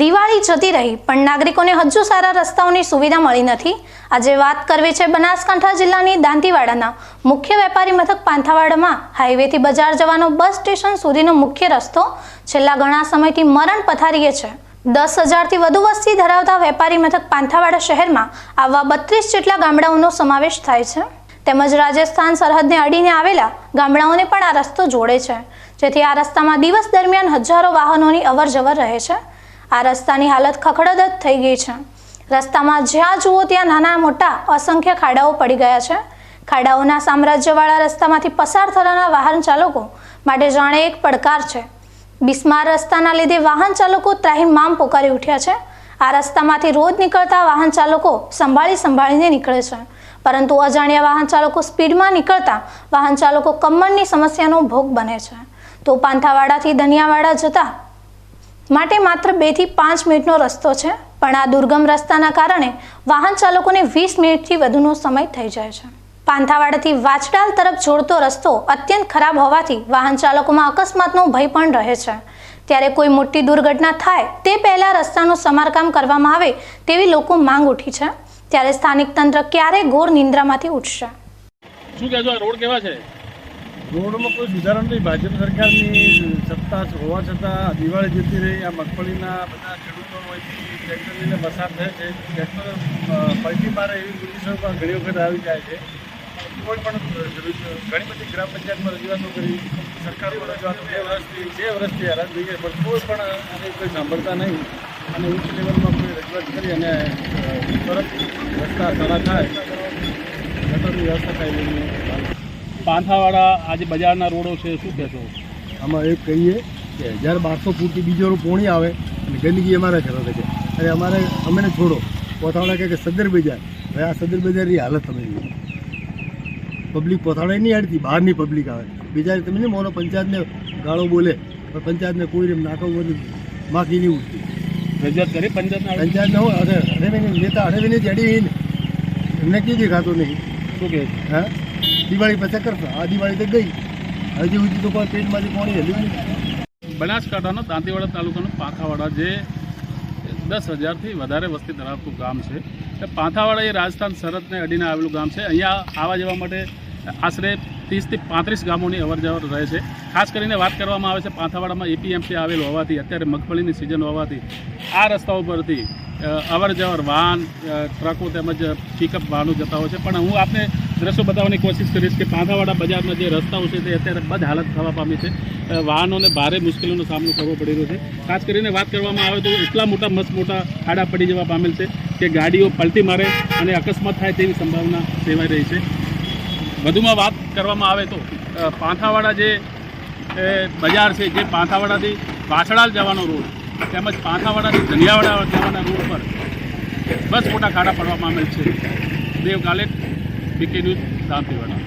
દિવાળી જતી રહી, પણ નાગરિકોને હજુ સારા રસ્તાઓની સુવિધા મળી નથી. આજે વાત કરવી છે બનાસકાંઠા જિલ્લાની દાંતીવાડાના મુખ્ય વેપારી મથક પાંથાવાડામાં. હાઈવેથી બજાર જવાનો બસ સ્ટેશન સુધીનો મુખ્ય રસ્તો છેલ્લા ઘણા સમયથી મરણ પથારીએ છે. દસ હજારથી વધુ વસ્તી ધરાવતા વેપારી મથક પાંથાવાડા શહેરમાં આવા બત્રીસ જેટલા ગામડાઓનો સમાવેશ થાય છે. તેમજ રાજસ્થાન સરહદને અડીને આવેલા ગામડાઓને પણ આ રસ્તો જોડે છે. જેથી આ રસ્તામાં દિવસ દરમિયાન હજારો વાહનોની અવરજવર રહે છે. આ રસ્તાની હાલત ખખડદ જ થઈ ગઈ છે. રસ્તામાં જ્યાં જુઓ ત્યાં નાના મોટા અસંખ્ય ખાડાઓ પડી ગયા છે. ખાડાઓના સામ્રાજ્યવાળા રસ્તામાંથી પસાર થનારા વાહન ચાલકો માટે જાણે એક પડકાર છે. બિસ્માર રસ્તાના લીધે વાહન ચાલકો ત્રાહિમામ પોકારી ઉઠ્યા છે. આ રસ્તામાંથી રોજ નીકળતા વાહન ચાલકો સંભાળી સંભાળીને નીકળે છે. પરંતુ અજાણ્યા વાહન ચાલકો સ્પીડમાં નીકળતા વાહન ચાલકો કમરની સમસ્યાનો ભોગ બને છે. તો પાંથાવાડાથી ધનિયાવાડા જતા માટે માત્ર બેથી પાંચ મિનિટનો રસ્તો છે, પણ આ દુર્ગમ રસ્તાના કારણે વાહન ચાલકોને વીસ મિનિટથી વધુનો સમય થઈ જાય છે. પાંથાવાડાથી વાછડાલ તરફ જોડતો રસ્તો અત્યંત ખરાબ હોવાથી વાહન ચાલકોમાં અકસ્માતનો ભય પણ રહે છે. ત્યારે કોઈ મોટી દુર્ઘટના થાય તે પહેલાં રસ્તાનું સમારકામ કરવામાં આવે તેવી લોકો માંગ ઉઠી છે. ત્યારે સ્થાનિક તંત્ર ક્યારે ઘોર નિંદ્રામાંથી ઉઠશે? શું કહેશો રોડ કેવા છે? રોડમાં કોઈ સુધારો નહીં. ભાજપ સરકારની સત્તા હોવા છતાં દિવાળી જતી રહી. આ મગફળીના બધા ખેડૂતો હોયથી ટ્રેક્ટરને પસાર થાય છે. ટ્રેક્ટર પલટી મારે એવી પોઝિશન પણ ઘણી વખત આવી જાય છે. કોઈ પણ ઘણી બધી ગ્રામ પંચાયતમાં રજૂઆતો કરી. સરકાર રજૂઆતો બે વર્ષથી બે વર્ષથી હેરાન થઈ ગઈ પણ કોઈ પણ આને કોઈ સાંભળતા નહીં. અને ઉચ્ચ લેવલમાં કોઈ રજૂઆત કરી અને તરત રસ્તા સારા થાય. ગટરની વ્યવસ્થા થાય એવી માંગ પાંથાવાડા આજે બજારના રોડો છે શું કહેશો? આમાં એક કહીએ કે હજાર બારસો ફૂટથી બીજોનું પોણી આવે અને ગંદકી અમારા ઘરે છે. અરે અમારે અમને છોડો. પોથાવડા કહે કે સદર બજાર. હવે આ સદર બજારની હાલત તમે પબ્લિક પોથાવડા નહીં હાડતી બહારની પબ્લિક આવે. બીજા તમે નહીં મોનો પંચાયતને ગાળો બોલે પણ પંચાયતને કોઈ રીતે નાખવું બધું માખી નહીં ઉઠતી રજૂઆત કરી પંચાયતના પંચાયતને હોય અરે અરે નેતા અરે જડી એમને કીધી ખાતું નહીં? શું કહે હા? દિવાળી પછી કરતા આ દિવાળી તો ગઈ. હજી સુધી તો કોઈ પેટમાંથી પાણી હલ્યું નહીં. બનાસકાંઠાનો દાંતીવાડા તાલુકાનું પાંખાવાડા જે દસ હજારથી વધારે વસ્તી ધરાવતું ગામ છે. પાંથાવાડા એ રાજસ્થાન સરહદને અડીને આવેલું ગામ છે. અહીંયા આવવા જવા માટે આશરે ત્રીસથી પાંત્રીસ ગામોની અવરજવર રહે છે. ખાસ કરીને વાત કરવામાં આવે છે, પાંથાવાડામાં એપીએમસી આવેલું હોવાથી, અત્યારે મગફળીની સિઝન હોવાથી, આ રસ્તાઓ પરથી અવર અવરજવર વાહન ટ્રકો તેમજ પિકઅપ વાહનો જતા હોય છે. પણ હું આપને દ્રશ્યો બતાવવાની કોશિશ કરીશ કે પાંથાવાડા બજારના જે રસ્તાઓ છે, તે અત્યારે બદ હાલત થવા પામી છે. વાહનોને ભારે મુશ્કેલીનો સામનો કરવો પડી રહ્યો છે. ખાસ કરીને વાત કરવામાં આવે તો એટલા મોટા મસ્ત મોટા ખાડા પડી જવા પામેલ છે કે ગાડીઓ પલટી મારે અને અકસ્માત થાય તેવી સંભાવના સેવાઈ રહી છે. વધુમાં વાત કરવામાં આવે તો પાંથાવાડા જે બજાર છે, જે પાંથાવાડાથી વાછડાલ જવાનો રોડ, તેમજ પાંથાવાડાથી ધનિયાવાડા જવાના રોડ પર બસ મોટા ખાડા પડવા આવેલ છે. દેવ કાલે બીકે ન્યૂઝ દાંતીવાડા